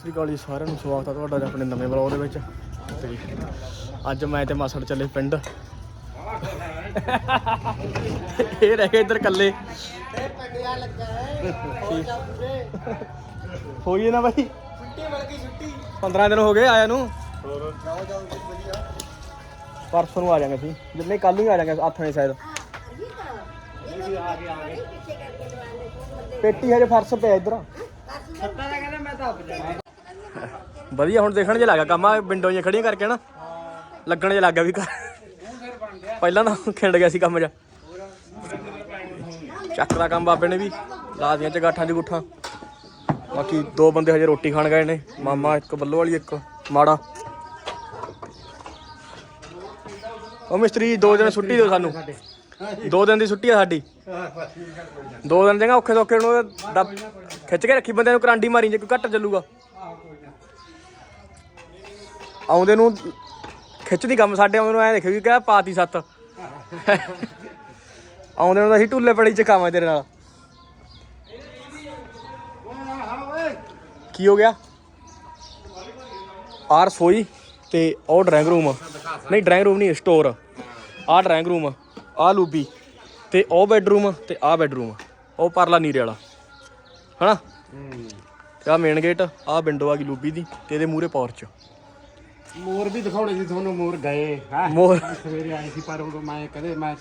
ਸ੍ਰੀ ਅਕਾਲ ਜੀ ਸਾਰਿਆਂ ਨੂੰ, ਸਵਾਗਤ ਹੈ ਤੁਹਾਡਾ ਆਪਣੇ ਨਵੇਂ ਬਲੌਗ ਦੇ ਵਿੱਚ। ਤੇ ਅੱਜ ਮੈਂ ਤੇ ਮਾਸੜ ਚੱਲੇ ਪਿੰਡ। ਇਹ ਰਹਿ ਗਏ ਇੱਧਰ ਇਕੱਲੇ। ਹੋਈ ਨਾ ਬਾਈ? ਛੁੱਟੀ ਮਿਲ ਗਈ ਛੁੱਟੀ 15 ਦਿਨ ਹੋ ਗਏ ਆਇਆ ਨੂੰ। ਪਰਸੋਂ ਨੂੰ ਆ ਜਾਾਂਗੇ ਅਸੀਂ। ਜਿੰਨੇ ਕੱਲ ਨੂੰ ਹੀ ਆ ਜਾਾਂਗੇ ਆਥਣੇ ਸ਼ਾਇਦ। ਪੇਟੀ ਹਜੇ ਫਰਸ਼ ਪਿਆ ਇੱਧਰ। ਵਧੀਆ, ਹੁਣ ਦੇਖਣ ਜੇ ਲੱਗਾ ਕੰਮ ਆ ਵਿੰਡੋ ਜਿਹੀਆਂ ਖੜੀਆਂ ਕਰਕੇ ਨਾ। ਲੱਗਣ ਜੇ ਲੱਗਾ ਵੀ ਘਰ। ਪਹਿਲਾਂ ਤਾਂ ਖਿੰਡ ਗਿਆ ਸੀ ਕੰਮ ਜਾ ਚੱਕ ਦਾ ਕੰਮ ਬਾਬੇ ਨੇ ਵੀ, ਲਾ ਦੀਆਂ ਚਗਾਠਾਂ ਚ ਗੁੱਠਾਂ ਬਾਕੀ ਦੋ ਬੰਦੇ ਹਜੇ ਰੋਟੀ ਖਾਣ ਗਏ ਨੇ, ਮਾਮਾ ਇੱਕ ਬੱਲੋ ਵਾਲੀ, ਇੱਕ ਮਾੜਾ। ਉਹ ਮਿਸਤਰੀ, ਦੋ ਦਿਨ ਛੁੱਟੀ ਦਿਓ ਸਾਨੂੰ। ਦੋ ਦਿਨ ਦੀ ਛੁੱਟੀ ਆ ਸਾਡੀ। ਦੋ ਦਿਨ ਜਗਾ ਔਖੇ ਸੌਖੇ ਨੂੰ ਖਿੱਚ ਕੇ ਰੱਖੀ ਬੰਦੇ ਨੂੰ ਕਰਾਂਡੀ ਮਾਰੀ, ਜੇ ਕੋਈ ਘੱਟ ਚੱਲੂਗਾ। ਆਉਂਦੇ ਨੂੰ ਖਿੱਚਦੀ ਕੰਮ ਸਾਡੇ ਆਉਂਦੇ ਨੂੰ ਐ ਦੇਖਿਓ ਵੀ ਕਿਹਾ ਪਾਤੀ ਸੱਤ। ਆਉਂਦੇ ਨੂੰ ਤਾਂ ਅਸੀਂ ਢੁੱਲੇ ਪੜੀ ਚ ਕਾਵਾਂ ਤੇਰੇ ਨਾਲ। ਕੀ ਹੋ ਗਿਆ? ਆਹ ਰਸੋਈ ਤੇ ਉਹ ਡਰਾਇੰਗ ਰੂਮ ਨਹੀਂ ਡਰਾਇੰਗ ਰੂਮ ਨਹੀਂ ਸਟੋਰ ਆਹ ਡਰਾਇੰਗ ਰੂਮ ਆਹ ਲੂਬੀ ਤੇ ਉਹ ਬੈਡਰੂਮ ਤੇ ਆਹ ਬੈਡਰੂਮ ਉਹ ਪਰਲਾ ਨੀਰੇ ਵਾਲਾ। ਹਨਾ? ਤੇ ਆਹ ਮੇਨ ਗੇਟ ਆਹ ਵਿੰਡੋ ਆ ਗਈ ਲੂਬੀ ਦੀ ਤੇ ਇਹਦੇ ਮੂਹਰੇ ਪੌਰਚ ਮੋਰ ਵੀ ਦਿਖਾਉਣੇ ਸੀ ਤੁਹਾਨੂੰ ਮੋਰ ਗਏ। ਹਾਂ? ਮੋਰ। ਸਵੇਰੇ ਆਏ ਸੀ ਪਰ ਉਦੋਂ ਮੈਂ ਕਦੇ ਮੈਂ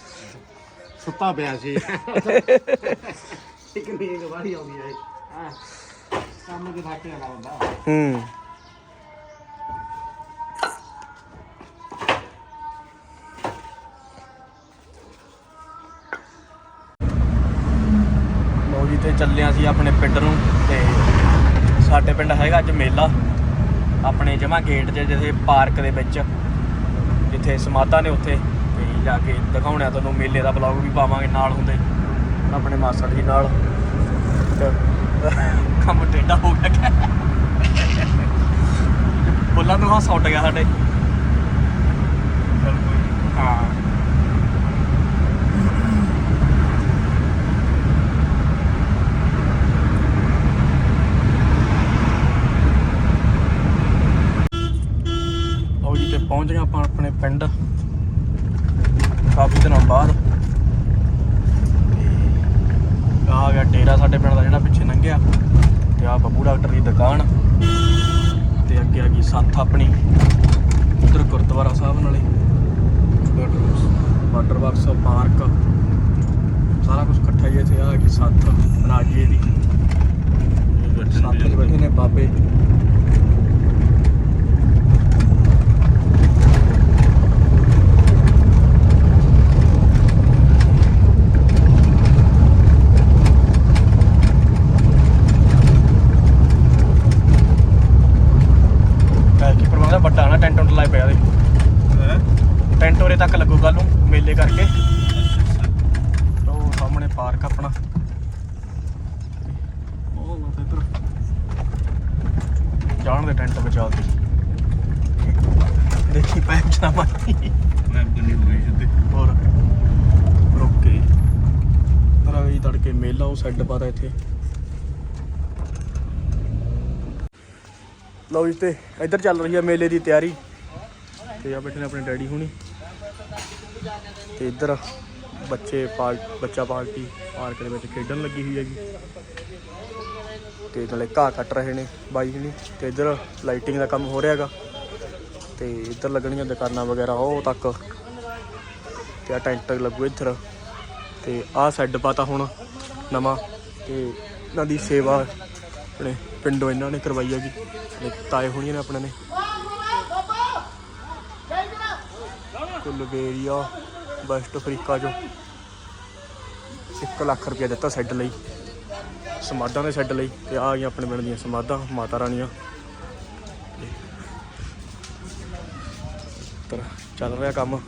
ਸੁੱਤਾ ਪਿਆ ਸੀ। ਇੱਕ ਨੀਂਦ ਵਾਰੀ ਆਉਂਦੀ ਹੈ ਹਾਂ? ਕੰਮ ਦੇ ਥਾਕੇ ਵਾਲਾ ਹੁੰਦਾ ਹੂੰ। ਲਓ ਜੀ ਤੇ ਚੱਲਿਆ ਸੀ ਆਪਣੇ ਪਿੰਡ ਨੂੰ ਤੇ ਸਾਡੇ ਪਿੰਡ ਹੈਗਾ ਅੱਜ ਮੇਲਾ। ਆਪਣੇ ਜਮਾ ਗੇਟ 'ਚ ਜਿੱਥੇ ਪਾਰਕ ਦੇ ਵਿੱਚ, ਜਿੱਥੇ ਸਮਾਧਾਂ ਨੇ ਉੱਥੇ, ਤੇ ਜਾ ਕੇ ਦਿਖਾਉਣਾ ਤੁਹਾਨੂੰ ਮੇਲੇ ਦਾ ਬਲੌਗ ਵੀ ਪਾਵਾਂਗੇ ਨਾਲ ਹੁੰਦੇ, ਆਪਣੇ ਮਾਸੜ ਜੀ ਨਾਲ। ਕੰਮ ਟੇਢਾ ਹੋ ਗਿਆ। ਬੋਲਾਂ ਨੂੰ ਹਾਸਾ ਉੱਡ ਗਿਆ ਸਾਡੇ। ਹਾਂ ਲਓ ਜੀ ਤੇ ਪਹੁੰਚ ਗਏ ਆਪਾਂ ਆਪਣੇ ਪਿੰਡ। ਕਾਫੀ ਦਿਨਾਂ ਬਾਅਦ। ਆ ਗਿਆ ਡੇਰਾ ਸਾਡੇ ਪਿੰਡ ਦਾ ਜਿਹੜਾ ਪਿੱਛੇ ਲੰਘਿਆ। ਤੇ ਆ ਬੱਬੂ ਡਾਕਟਰ ਦੀ ਦੁਕਾਨ। ਤੇ ਅੱਗੇ ਆ ਗਈ ਸੱਥ ਆਪਣੀ। ਉਧਰ ਗੁਰਦੁਆਰਾ ਸਾਹਿਬ ਨਾਲੇ। Water box park. ਸਾਰਾ ਕੁਝ ਇਕੱਠਾ ਹੀ ਹੈ ਇੱਥੇ। ਆ ਗਈ ਸੱਥ ਰਾਜੇ ਦੀ। ਸੱਥ 'ਚ ਬੈਠੇ ਨੇ ਬਾਬੇ ਕੀ ਪ੍ਰਬੰਧ ਆ ਵੱਡਾ ਨਾ ਟੈਂਟ ਟੁੰਟ ਲਾਏ ਪਿਆ ਦੇ ਟੈਂਟ ਉਰੇ ਤੱਕ ਲੱਗੂ ਕੱਲ ਨੂੰ ਮੇਲੇ ਕਰਕੇ ਉਹ ਸਾਹਮਣੇ ਪਾਰਕ ਆਪਣਾ ਉਹ ਲੋ ਇੱਧਰ ਜਾਣ ਦੇ ਟੈਂਟ ਬਚਾ ਦੀ ਦੇਖੀ ਪੈਪ ਚਲਾ ਮਾਰੀ। ਮੈਂ ਬਣੀ ਹੋਈ ਸਿੱਧੇ। ਹੋਰ ਓਕੇ ਤਰਾ ਵੀ ਤੜਕੇ ਮੇਲਾ ਉਹ ਸੈੱਡ ਪਾਤਾ ਇੱਥੇ। ਲਓ ਜੀ ਤੇ ਇੱਧਰ ਚੱਲ ਰਹੀ ਹੈ ਮੇਲੇ ਦੀ ਤਿਆਰੀ। ਤੇ ਆ ਬੈਠੇ ਨੇ ਆਪਣੇ ਡੈਡੀ ਹੁਣੀ। ਤੇ ਇੱਧਰ ਬੱਚੇ ਪਾਰਕ ਬੱਚਾ ਪਾਰਟੀ ਪਾਰਕ ਦੇ ਵਿੱਚ ਖੇਡਣ ਲੱਗੀ ਹੋਈ ਹੈਗੀ। ਤੇ ਨਾਲੇ ਘਾਹ ਕੱਟ ਰਹੇ ਨੇ ਬਾਈ ਹੁਣੀ ਤੇ ਇੱਧਰ ਲਾਈਟਿੰਗ ਦਾ ਕੰਮ ਹੋ ਰਿਹਾ ਹੈਗਾ। ਤੇ ਇੱਧਰ ਲੱਗਣੀਆਂ ਦੁਕਾਨਾਂ ਵਗੈਰਾ ਉਹ ਤੱਕ। ਤੇ ਆ ਟੈਂਟ ਲੱਗੂ ਇੱਧਰ। ਤੇ ਆਹ ਸੈੱਡ ਪਾਤਾ ਹੁਣ ਨਵਾਂ, ਤੇ ਇਹਨਾਂ ਦੀ ਸੇਵਾ ਆਪਣੇ ਪਿੰਡੋਂ ਇਹਨਾਂ ਨੇ ਕਰਵਾਈ ਹੈਗੀ। ਤੇ ਤਾਏ ਹੋਣੀਆਂ ਨੇ ਆਪਣੇ ਨੇ। ਕੁਲਗੇਰੀਆ ਵੈਸਟ ਅਫਰੀਕਾ ਚੋਂ। 1 ਲੱਖ ਰੁਪਇਆ ਦਿੱਤਾ ਸੈੱਡ ਲਈ। ਸਮਾਧਾਂ ਦੇ ਸੈੱਡ ਲਈ ਤੇ ਆ ਗਈਆਂ ਆਪਣੇ ਪਿੰਡ ਦੀਆਂ ਸਮਾਧਾਂ, ਮਾਤਾ ਰਾਣੀਆਂ। ਪਰ ਚੱਲ ਰਿਹਾ ਕੰਮ।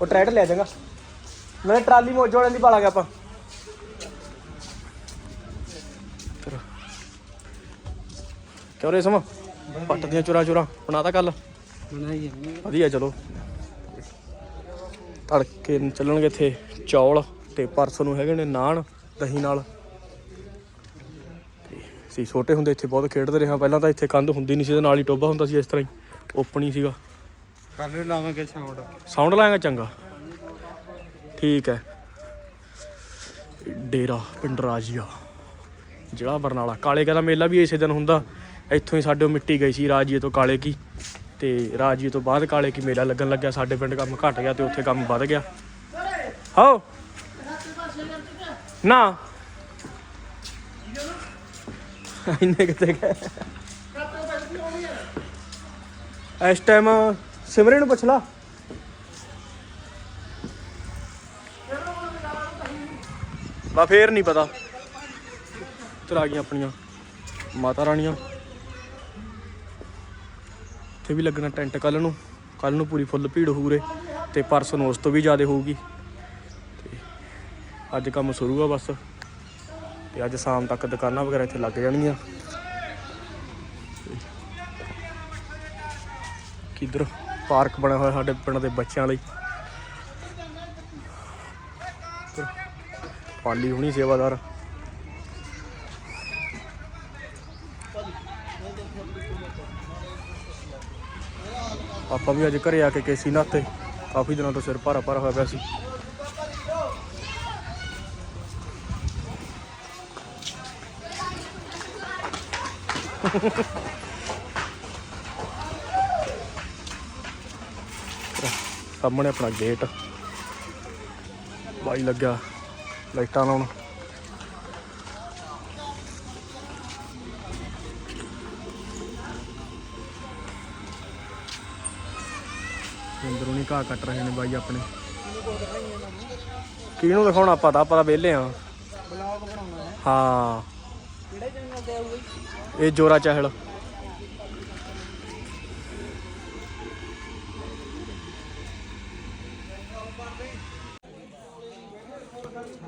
ਉਹ ਟਰੈਕਟਰ ਲੈ ਜਾਗਾ ਨਾਲੇ ਟਰਾਲੀ ਮੋਜੋ ਵਾਲਿਆਂ ਦੀ ਪਾਲਾਂਗੇ ਆਪਾਂ। ਫਿਰ ਕਿਉਂ ਰੇ ਸਮ? ਪੱਟ ਦੀਆਂ ਚੁਰਾ ਚੁਰਾ। ਬਣਾਤਾ ਕੱਲ ਬਣਾਈ ਵਧੀਆ, ਚਲੋ। ਤੜਕੇ ਚੱਲਣਗੇ ਇੱਥੇ ਚੌਲ ਤੇ ਪਰਸੋਂ ਨੂੰ ਹੈਗੇ ਨੇ ਨਾਨ, ਦਹੀਂ ਨਾਲ। ਸੀ। ਛੋਟੇ ਹੁੰਦੇ ਇੱਥੇ ਬਹੁਤ ਖੇਡਦੇ ਰਹੇ ਹਾਂ। ਪਹਿਲਾਂ ਤਾਂ ਇੱਥੇ ਕੰਧ ਹੁੰਦੀ ਨਹੀਂ ਸੀ ਇਹਦੇ ਨਾਲ ਹੀ ਟੋਬਾ ਹੁੰਦਾ ਸੀ ਇਸ ਤਰ੍ਹਾਂ ਹੀ। ਓਪਨ ਹੀ ਸੀਗਾ। ਕੱਲ ਨੂੰ ਲਾਵਾਂਗੇ ਛਾਉੜ ਸਾਊਂਡ ਲਾਏਗਾ ਚੰਗਾ। ਠੀਕ ਹੈ। ਡੇਰਾ ਪਿੰਡ ਰਾਜੀਆ। ਜ਼ਿਲ੍ਹਾ ਬਰਨਾਲਾ। ਕਾਲੇ ਕਾ ਦਾ ਮੇਲਾ ਵੀ ਇਸੇ ਦਿਨ ਹੁੰਦਾ। ਇੱਥੋਂ ਹੀ ਸਾਡੇ ਮਿੱਟੀ ਗਈ ਸੀ ਰਾਜੀਏ ਤੋਂ ਕਾਲੇ ਕੀ। ਤੇ ਰਾਜੀਏ ਤੋਂ ਬਾਅਦ ਕਾਲੇ ਕੀ ਮੇਲਾ ਲੱਗਣ ਲੱਗਿਆ। ਸਾਡੇ ਪਿੰਡ ਕੰਮ ਘਟ ਗਿਆ ਤੇ ਉੱਥੇ ਕੰਮ ਵੱਧ ਗਿਆ। ਹੋ ਨਾ। ਇੰਨੇ ਕਿਤੇ ਗਏ ਇਸ ਟਾਈਮ ਸਿਮਰੇ ਨੂੰ ਪੁੱਛ ਲਾ। ਬਾ ਫੇਰ ਨਹੀਂ ਪਤਾ। ਇੱਧਰ ਗਈਆਂ ਆਪਣੀਆਂ। ਮਾਤਾ ਰਾਣੀਆਂ। ਇੱਥੇ ਵੀ ਲੱਗਣਾ ਟੈਂਟ ਕੱਲ ਨੂੰ। ਕੱਲ ਨੂੰ ਪੂਰੀ ਫੁੱਲ ਭੀੜ ਹੋਊਰੇ ਤੇ ਪਰਸੋਂ ਨੂੰ ਉਸ ਤੋਂ ਵੀ ਜ਼ਿਆਦਾ ਹੋਊਗੀ। ਤੇ ਅੱਜ ਕੰਮ ਸ਼ੁਰੂ ਆ ਬਸ। ਤੇ ਅੱਜ ਸ਼ਾਮ ਤੱਕ ਦੁਕਾਨਾਂ ਵਗੈਰਾ ਇੱਥੇ ਲੱਗ ਜਾਣਗੀਆਂ। ਕਿੱਧਰ ਪਾਰਕ ਬਣਿਆ ਹੋਇਆ ਸਾਡੇ ਪਿੰਡ ਦੇ ਬੱਚਿਆਂ ਲਈ। ਪਾਲੀ ਹੋਣੀ ਸੇਵਾਦਾਰ। ਆਪਾਂ ਵੀ ਅੱਜ ਘਰੇ ਆ ਕੇ ਕੇਸੀ ਨਾਤੇ। ਕਾਫੀ ਦਿਨਾਂ ਤੋਂ ਸਿਰ ਭਾਰਾ ਭਾਰਾ ਹੋਇਆ ਪਿਆ ਸੀ। ਸਾਹਮਣੇ ਆਪਣਾ ਗੇਟ ਬਾਈ ਲੱਗਿਆ, ਲਾਈਟਾਂ ਲਾਉਣ। ਅੰਦਰੋਂ ਨਹੀਂ ਘਾਹ ਕੱਟ ਰਹੇ ਨੇ ਬਾਈ ਆਪਣੇ। ਕਿਹਨੂੰ ਦਿਖਾਉਣਾ ਪਤਾ ਪਤਾ ਵਿਹਲੇ ਆ ਹਾਂ। ਕਿਹੜੇ ਚੈਨਲ ਤੇ ਆਊਗਾ ਇਹ ਜੋਰਾ ਚਹਿਲ।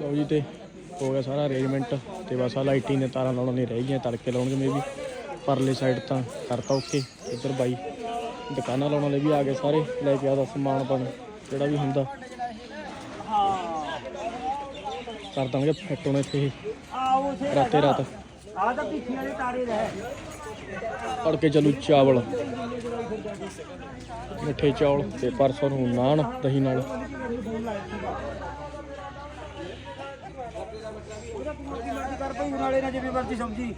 ਲਓ ਜੀ ਤੇ ਹੋ ਗਿਆ ਸਾਰਾ ਅਰੇਂਜਮੈਂਟ ਤੇ ਬਸ ਆ ਲਾਈਟਿੰਗ ਨੇ ਤਾਰਾਂ ਲਾਉਣ ਨਹੀਂ ਰਹਿ ਗਈਆਂ ਤੜਕੇ ਲਾਉਣਗੇ ਮੇ ਵੀ ਪਰਲੇ ਸਾਈਡ ਤਾਂ ਕਰਤਾ ਓਕੇ ਇੱਧਰ ਬਾਈ ਦੁਕਾਨਾਂ ਲਾਉਣ ਵਾਲੇ ਵੀ ਆ ਗਏ ਸਾਰੇ ਲੈ ਕੇ ਆਦਾ ਸਮਾਨ ਪਾਣ ਜਿਹੜਾ ਵੀ ਹੁੰਦਾ। ਕਰ ਦਾਂਗੇ ਫਿੱਟ ਹੁਣ ਇੱਥੇ। ਰਾਤੇ ਰਾਤ। ਆ ਤਾਂ ਪਿੱਛੇ ਵਾਲੇ ਤਾਰੇ ਰਹਿ ਤੜਕੇ ਚੱਲੂ ਚਾਵਲ। ਮਿੱਠੇ ਚੌਲ ਤੇ ਪਰਸੋਂ ਨੂੰ ਨਾਨ ਦਹੀਂ ਨਾਲ। ਉਹਦਾ ਤੂੰ ਮਰਜ਼ੀ ਕਰ ਪਈ ਨਾਲੇ ਨਾ ਜਿਵੇਂ ਮਰਜ਼ੀ ਸਮਝੀ।